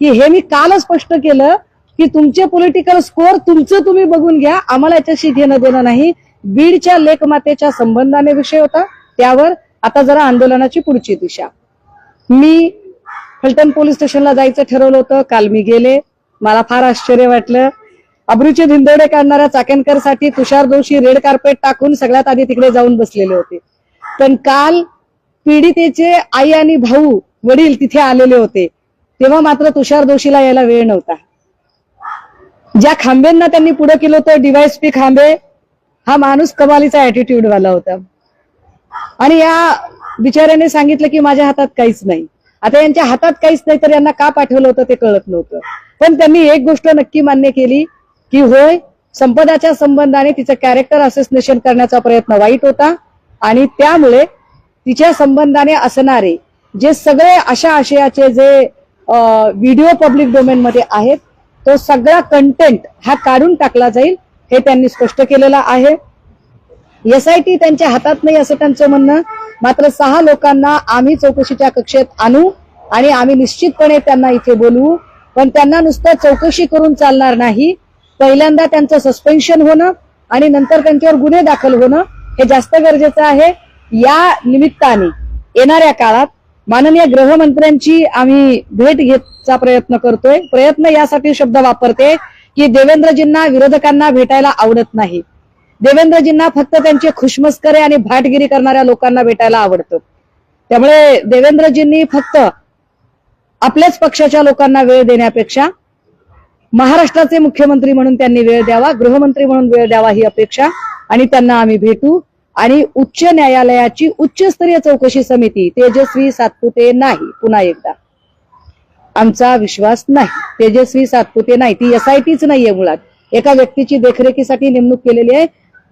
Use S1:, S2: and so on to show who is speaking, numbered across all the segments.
S1: की हे मी कालच स्पष्ट केलं की तुमचे पॉलिटिकल स्कोअर तुमचं तुम्ही बघून घ्या. आम्हाला याच्याशी घेणं देणं नाही. बीडच्या लेखमातेच्या संबंधाने विषय होता. त्यावर आता जरा आंदोलनाची पुढची दिशा. मी फलटण पोलीस स्टेशनला जायचं ठरवलं होतं. काल मी गेले. मला फार आश्चर्य वाटलं. अब्रूचे धिंदोडे काढणाऱ्या चाकणकरसाठी तुषार जोशी रेड कार्पेट टाकून सगळ्यात आधी तिकडे जाऊन बसलेले होते. पण काल पीडितेचे आई आणि भाऊ वडील तिथे आलेले होते. तेव्हा मात्र तुषार दोषीला यायला वेळ नव्हता. ज्या खांबेंना त्यांनी पुढे केलं होतं डीवायसपी खांबे हा माणूस कमालीचा ऍटिट्यूड वाला होता. आणि या बिचाऱ्याने सांगितलं की माझ्या हातात काहीच नाही. आता यांच्या हातात काहीच नाही तर यांना का पाठवलं होतं ते कळत नव्हतं. पण त्यांनी एक गोष्ट नक्की मान्य केली की होय संपदाच्या संबंधाने तिचं कॅरेक्टर असोसिएशन करण्याचा प्रयत्न वाईट होता. आणि त्यामुळे तिच्या संबंधाने असणारे जे सगळे अशा आशयाचे जे व्हिडिओ पब्लिक डोमेन मध्ये आहेत. तो सगळा कंटेंट हा काढून टाकला जाईल हे त्यांनी स्पष्ट केलेलं आहे. एसआयटी त्यांच्या हातात नाही असं त्यांचं म्हणणं. मात्र सहा लोकांना आम्ही चौकशीच्या कक्षेत आणू आणि आम्ही निश्चितपणे त्यांना इथे बोलवू. पण त्यांना नुसतं चौकशी करून चालणार नाही. पहिल्यांदा त्यांचं सस्पेन्शन होणं आणि नंतर त्यांच्यावर गुन्हे दाखल होणं हे जास्त गरजेचं आहे. या निमित्ताने येणाऱ्या काळात माननीय गृहमंत्र्यांची आम्ही भेट घेतचा प्रयत्न करतोय. प्रयत्न यासाठी शब्द वापरते की देवेंद्रजींना विरोधकांना भेटायला आवडत नाही. देवेंद्रजींना फक्त त्यांचे खुशमस्करे आणि भाटगिरी करणाऱ्या लोकांना भेटायला आवडतं. त्यामुळे देवेंद्रजींनी फक्त आपल्याच पक्षाच्या लोकांना वेळ देण्यापेक्षा महाराष्ट्राचे मुख्यमंत्री म्हणून त्यांनी वेळ द्यावा गृहमंत्री म्हणून वेळ द्यावा ही अपेक्षा आणि त्यांना आम्ही भेटू. आणि उच्च न्यायालयाची उच्चस्तरीय चौकशी समिती तेजस्वी सातपुते नाही पुन्हा एकदा. आमचा विश्वास नाही. तेजस्वी सातपुते नाही. ती एसआयटीच नाहीये मुळात. एका व्यक्तीची देखरेखीसाठी नेमणूक केलेली आहे.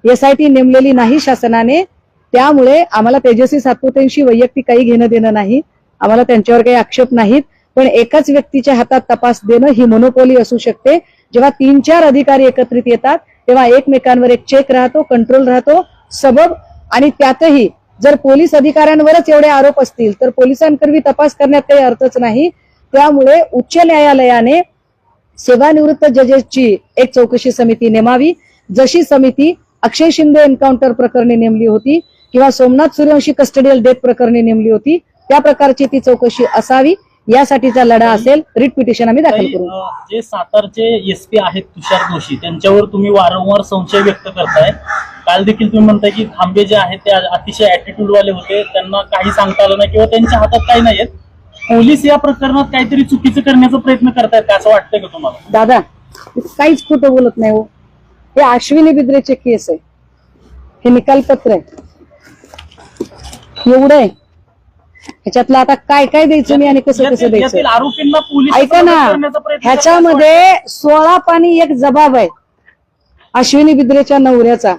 S1: एसआयटी नेमलेली नाही शासनाने. त्यामुळे आम्हाला तेजस्वी सातपुतेंशी वैयक्तिक काही घेणं देणं नाही. आम्हाला त्यांच्यावर काही आक्षेप नाहीत. पण एकाच व्यक्तीच्या हातात तपास देणं ही मोनोपोली असू शकते. जेव्हा तीन चार अधिकारी एकत्रित येतात तेव्हा एकमेकांवर एक चेक राहतो कंट्रोल राहतो. सबब आणि त्यातही जर पोलीस अधिकाऱ्यांवरच एवढे आरोप असतील तर पोलिसांकरवी तपास करण्यात काही अर्थच नाही. त्यामुळे उच्च न्यायालयाने सेवानिवृत्त जजेसची एक चौकशी समिती नेमावी. जशी समिती अक्षय शिंदे एन्काउंटर प्रकरणी नेमली होती किंवा सोमनाथ सूर्यवंशी कस्टडियल डेथ प्रकरणी नेमली होती त्या प्रकारची ती चौकशी असावी. यासाठीचा लढा असेल रिट पिटिशन आम्ही दाखल करू.
S2: जे सातारचे एसपी आहेत तुषार जोशी त्यांच्यावर तुम्ही वारंवार संशय व्यक्त करताय. काल देखील तुम्ही म्हणताय की खांबे जे आहेत ते अतिशय ऍटिट्यूड वाले होते. त्यांना काही सांगता आलं नाही किंवा त्यांच्या हातात काही नाहीयेत पोलीस या प्रकरणात काहीतरी चुकीचं करण्याचा प्रयत्न करतायत का? असं वाटतंय का तुम्हाला?
S1: दादा काहीच खोटं बोलत नाही हो. हे अश्विनी बिद्रेचे केस आहे. हे निकालपत्र आहे. एवढं आहे. ह्याच्यातलं आता काय काय द्यायचं मी आणि कसं कसं द्यायचं?
S2: आरोपींना पोलीस
S1: ऐका ना ह्याच्यामध्ये सोळा पाणी एक जबाब आहे. अश्विनी बिद्रेच्या नवऱ्याचा.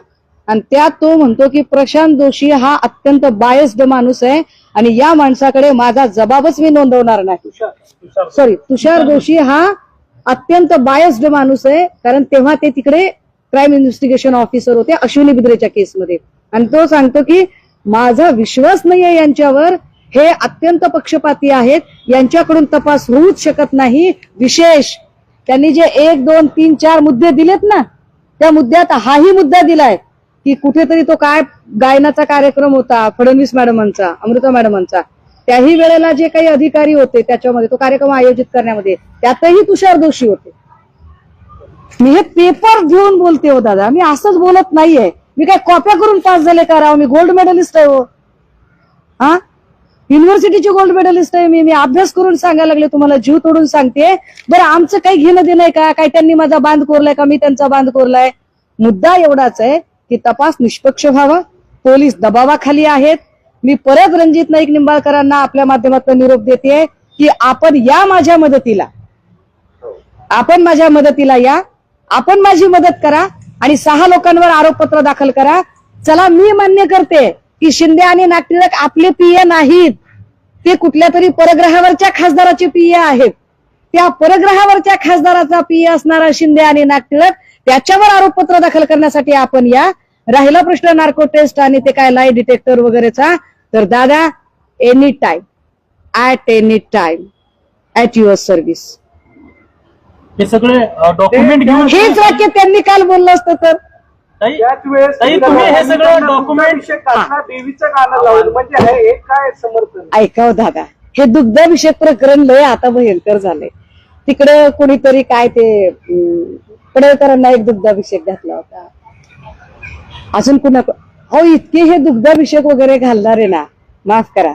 S1: आणि त्यात तो म्हणतो की प्रशांत जोशी हा अत्यंत बायस्ड माणूस आहे आणि या माणसाकडे माझा जबाबच मी नोंदवणार नाही. सॉरी तुषार जोशी हा अत्यंत बायस्ड माणूस आहे कारण तेव्हा ते तिकडे क्राईम इन्व्हेस्टिगेशन ऑफिसर होते अश्विनी बिद्रेच्या केसमध्ये आणि तो सांगतो की माझा विश्वास नाहीये यांच्यावर हे अत्यंत पक्षपाती आहेत. यांच्याकडून तपास होऊच शकत नाही. विशेष त्यांनी जे एक दोन तीन चार मुद्दे दिलेत ना त्या मुद्द्यात हाही मुद्दा दिलाय की कुठेतरी तो काय गायनाचा कार्यक्रम होता फडणवीस मॅडमांचा अमृता मॅडमांचा. त्याही वेळेला जे काही अधिकारी होते त्याच्यामध्ये तो कार्यक्रम आयोजित करण्यामध्ये त्यातही तुषार दोषी होते. मी हे पेपर घेऊन बोलते हो दादा. मी असंच बोलत नाहीये. मी काय कॉप्या करून पास झाले का राव? मी गोल्ड मेडलिस्ट आहे हो. हा? युनिव्हर्सिटीची गोल्ड मेडलिस्ट आहे मी. मी अभ्यास करून सांगायला लागले तुम्हाला जीव तोडून सांगते. बरं आमचं काही घेणं देणं आहे का? काय त्यांनी माझा बांध कोरलाय का? मी त्यांचा बांध कोरलाय? मुद्दा एवढाच आहे की तपास निष्पक्ष व्हावा. पोलीस दबावाखाली आहेत. मी परत रणजित नाईक निंबाळकरांना आपल्या माध्यमातून निरोप देते की आपण या माझ्या मदतीला. आपण माझ्या मदतीला या. आपण माझी मदत करा आणि सहा लोकांवर आरोपपत्र दाखल करा. चला मी मान्य करते. की शिंदे आणि नागटिळक आपले पीए नाहीत. ते कुठल्या तरी परग्रहावरच्या खासदाराचे पीए आहेत. त्या परग्रहावरच्या खासदाराचा पीए असणारा शिंदे आणि नागटिळक त्याच्यावर आरोपपत्र दाखल करण्यासाठी आपण या राहिला प्रश्न नार्को टेस्ट आणि ते काय लाई डिटेक्टर वगैरेचा. तर दादा any time at any time at your service
S2: हे सगळे डॉक्युमेंट घेऊन
S1: हेच वाक्य त्यांनी काल बोललं असतं तर.
S3: त्याच वेळेस
S2: ताई, तुम्ही हे सगळं डॉक्युमेंट
S3: अभिषेक घातला देवीचं गाणं लावलं म्हणजे हे हे काय समर्थन?
S1: ऐकाव दादा. हे दुग्धाभिषेक प्रकरण लय आता भयंकर झालंय. तिकडं कोणीतरी काय ते अं, पडळकरांना एक दुग्धाभिषेक घातला होता. अजून कुणा हो इतके हे दुग्धाभिषेक वगैरे घालणारे ना माफ करा.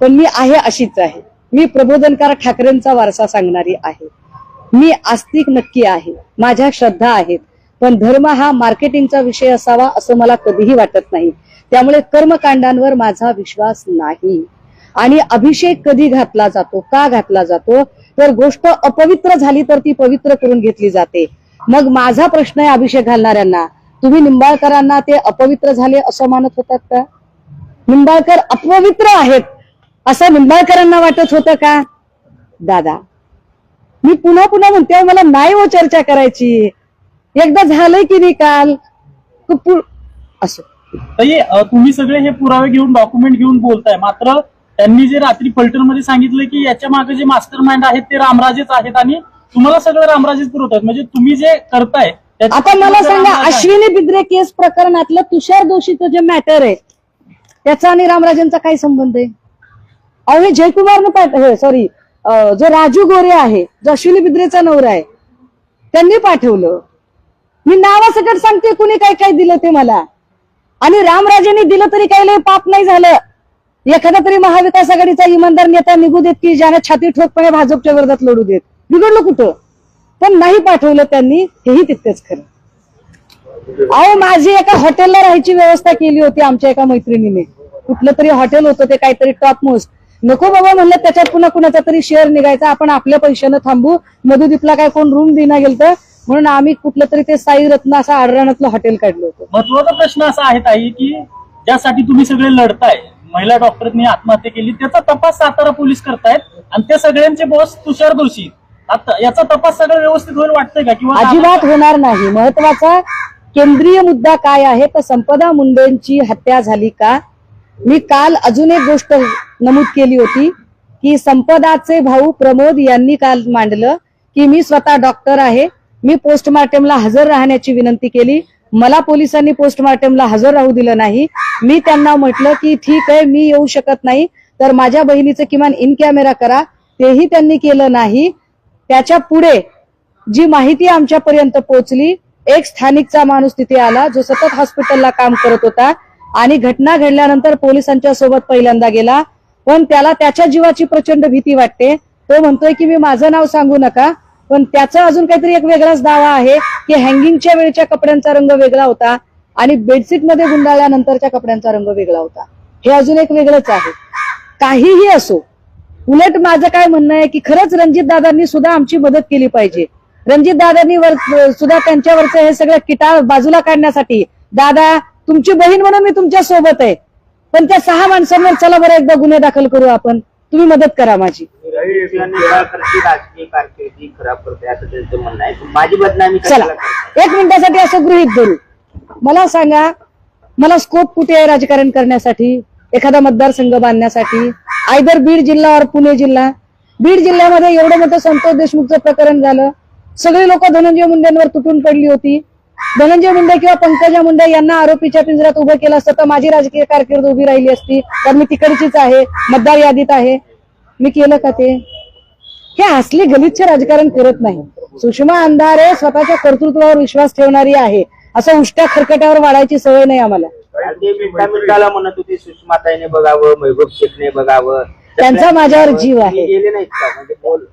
S1: पण मी आहे अशीच आहे. मी प्रबोधनकार ठाकरेंचा वारसा सांगणारी आहे. मी आस्तिक नक्की आहे. माझ्या श्रद्धा आहेत. पण धर्म हा मार्केटिंगचा विषय असावा असं मला कधीही वाटत नाही. त्यामुळे कर्मकांडांवर माझा विश्वास नाही. आणि अभिषेक कधी घातला जातो का घातला जातो? तर गोष्ट अपवित्र झाली तर ती पवित्र करून घेतली जाते. मग माझा प्रश्न आहे अभिषेक घालणाऱ्यांना तुम्ही निंबाळकरांना ते अपवित्र झाले असं मानत होतात का? निंबाळकर अपवित्र आहेत असं निंबाळकरांना वाटत होतं का? दादा मी पुन्हा पुन्हा म्हणते मला नाही व चर्चा करायची. एकदा झालंय की नाही काल? तू पु- असो.
S2: तुम्ही सगळे हे पुरावे घेऊन डॉक्युमेंट घेऊन बोलताय. मात्र त्यांनी जे रात्री फलटणमध्ये सांगितलं की याच्या मागे जे मास्टर माइंड आहेत ते रामराजेच आहेत आणि तुम्हाला सगळं रामराजेच पुरवतात. म्हणजे तुम्ही जे करताय
S1: आता मला सांगा. अश्विनी बिद्रे केस प्रकरणातलं तुषार दोषीचं जे मॅटर आहे त्याचा आणि रामराजांचा काय संबंध आहे? अहो जयकुमारनं सॉरी जो राजू गोरे आहे जो अश्विनी बिद्रेचा नवरा आहे त्यांनी पाठवलं. मी नावासकट सांगते कुणी काय काय दिलं ते मला. आणि रामराजेंनी दिलं तरी काही लय पाप नाही झालं. एखादा तरी महाविकास आघाडीचा इमानदार नेता निघू देत की ज्याने छाती ठोकपणे भाजपच्या विरोधात लढू देत. बिघडलं कुठं? पण नाही पाठवलं त्यांनी हेही तितकंच खरं. अहो माझी एका हॉटेलला राहायची व्यवस्था केली होती आमच्या एका मैत्रिणीने. कुठलं तरी हॉटेल होतं ते काहीतरी टॉप मोस्ट नको बाबा म्हणलं त्याच्यात पुन्हा कुणाचा तरी शेअर निघायचा आपण आपल्या पैशानं थांबू. मधुदीपला काय कोण रूम देना गेलं म्हणून आम्ही कुठलं तरी ते साई रत्न असं आडराणातलं हॉटेल काढलं होतं.
S2: महत्त्वाचा प्रश्न असा आहे ताई की ज्यासाठी तुम्ही सगळे लढताय महिला डॉक्टरनी आत्महत्या केली त्याचा तपास सातारा पोलीस करतायत आणि त्या सगळ्यांचे बॉस तुषार दोषी आता याचा तपास सगळं व्यवस्थित होईल वाटतंय का? किंवा
S1: अजिबात होणार नाही. महत्त्वाचा केंद्रीय मुद्दा काय आहे? तर संपदा मुंडेंची हत्या झाली का? मी काल अजून एक गोष्ट नमूद केली होती की संपदाचे भाऊ प्रमोद यांनी काल मांडलं की मी स्वतः डॉक्टर आहे. मी पोस्टमार्टमला हजर राहण्याची विनंती केली. मला पोलिसांनी पोस्टमार्टमला हजर राहू दिलं नाही. मी त्यांना म्हटलं की ठीक आहे मी येऊ शकत नाही. तर माझ्या बहिणीचं किमान इन कॅमेरा करा. तेही त्यांनी केलं नाही. त्याच्या पुढे जी माहिती आमच्यापर्यंत पोहोचली एक स्थानिकचा माणूस तिथे आला जो सतत हॉस्पिटलला काम करत होता आणि घटना घडल्यानंतर पोलिसांच्या सोबत पहिल्यांदा गेला. पण त्याला त्याच्या जीवाची प्रचंड भीती वाटते. तो म्हणतोय की मी माझं नाव सांगू नका. पण त्याचा अजून काहीतरी एक वेगळाच दावा आहे की हँगिंगच्या वेळच्या कपड्यांचा रंग वेगळा होता आणि बेडशीटमध्ये गुंडाळल्यानंतरच्या कपड्यांचा रंग वेगळा होता. हे अजून एक वेगळंच आहे. काहीही असो उलट माझं काय म्हणणं आहे की खरंच रणजित दादांनी सुद्धा आमची मदत केली पाहिजे. रणजित दादांनी वर सुद्धा त्यांच्यावरचं हे सगळं किटाळ बाजूला काढण्यासाठी दादा तुमची बहीण म्हणून मी तुमच्यासोबत आहे. पण त्या सहा माणसांवर चला बरं एकदा गुन्हे दाखल करू आपण. तुम्ही मदत करा माझी.
S4: शिवाय निंबाळकरची राजकीय कारकिर्दी खराब करते असं त्यांचं म्हणणं आहे. माझी बदनामी
S1: चला
S4: कशाला करताय?
S1: एक मिनिटासाठी असं गृहित धरू. मला सांगा मला स्कोप कुठे आहे राजकारण करण्यासाठी? एखादा मतदारसंघ बांधण्यासाठी? आयदर बीड जिल्हा और पुणे जिल्हा? बीड जिल्ह्यामध्ये एवढं मोठं संतोष देशमुखचं प्रकरण झालं. सगळी लोक धनंजय मुंडेंवर तुटून पडली होती. धनंजय मुंडे किंवा पंकजा मुंडे यांना आरोपीच्या पिंजऱ्यात उभं केलं असतं तर माझी राजकीय कारकीर्द उभी राहिली असती. तर मी तिकडचीच आहे मतदार यादीत आहे. मी केलं का ते? हे असले गलिच्छ राजकारण करत नाही. सुषमा अंधारे स्वतःच्या कर्तृत्वावर विश्वास ठेवणारी आहे. असं उष्ट्या खरकट्यावर वाढायची सवय नाही आम्हाला.
S4: म्हणत होती सुषमाताईने बघावं महबूब शेखने बघावं.
S1: त्यांचा माझ्यावर जीव आहे.
S4: म्हणजे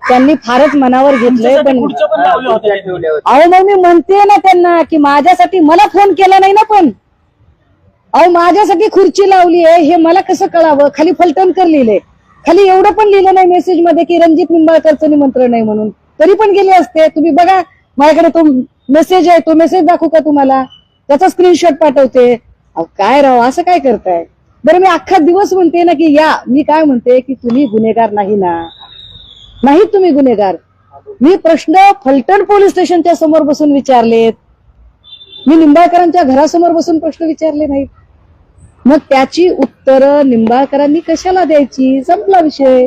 S1: त्यांनी फारच मनावर घेतलंय पण अहो मग मी म्हणते ना त्यांना की माझ्यासाठी मला फोन केला नाही ना पण. अहो माझ्यासाठी खुर्ची लावली आहे हे मला कसं कळावं? खाली फलटणकर लिहिलंय खाली एवढं पण लिहिलं नाही मेसेजमध्ये की रणजित निंबाळकरचं निमंत्रण नाही म्हणून. तरी पण गेले असते. तुम्ही बघा माझ्याकडे तो मेसेज आहे. तो मेसेज दाखवू का तुम्हाला? त्याचा स्क्रीनशॉट पाठवते. अहो काय राव असं काय करताय? बरं मी अख्खा दिवस म्हणते ना की या मी काय म्हणते की तुम्ही गुन्हेगार नाही ना. नाही तुम्ही गुन्हेगार. मी प्रश्न फलटण पोलीस स्टेशनच्या समोर बसून विचारलेत. मी निंबाळकरांच्या घरासमोर बसून प्रश्न विचारले नाहीत. मग त्याची उत्तरं निंबाळकरांनी कशाला द्यायची? संपला विषय.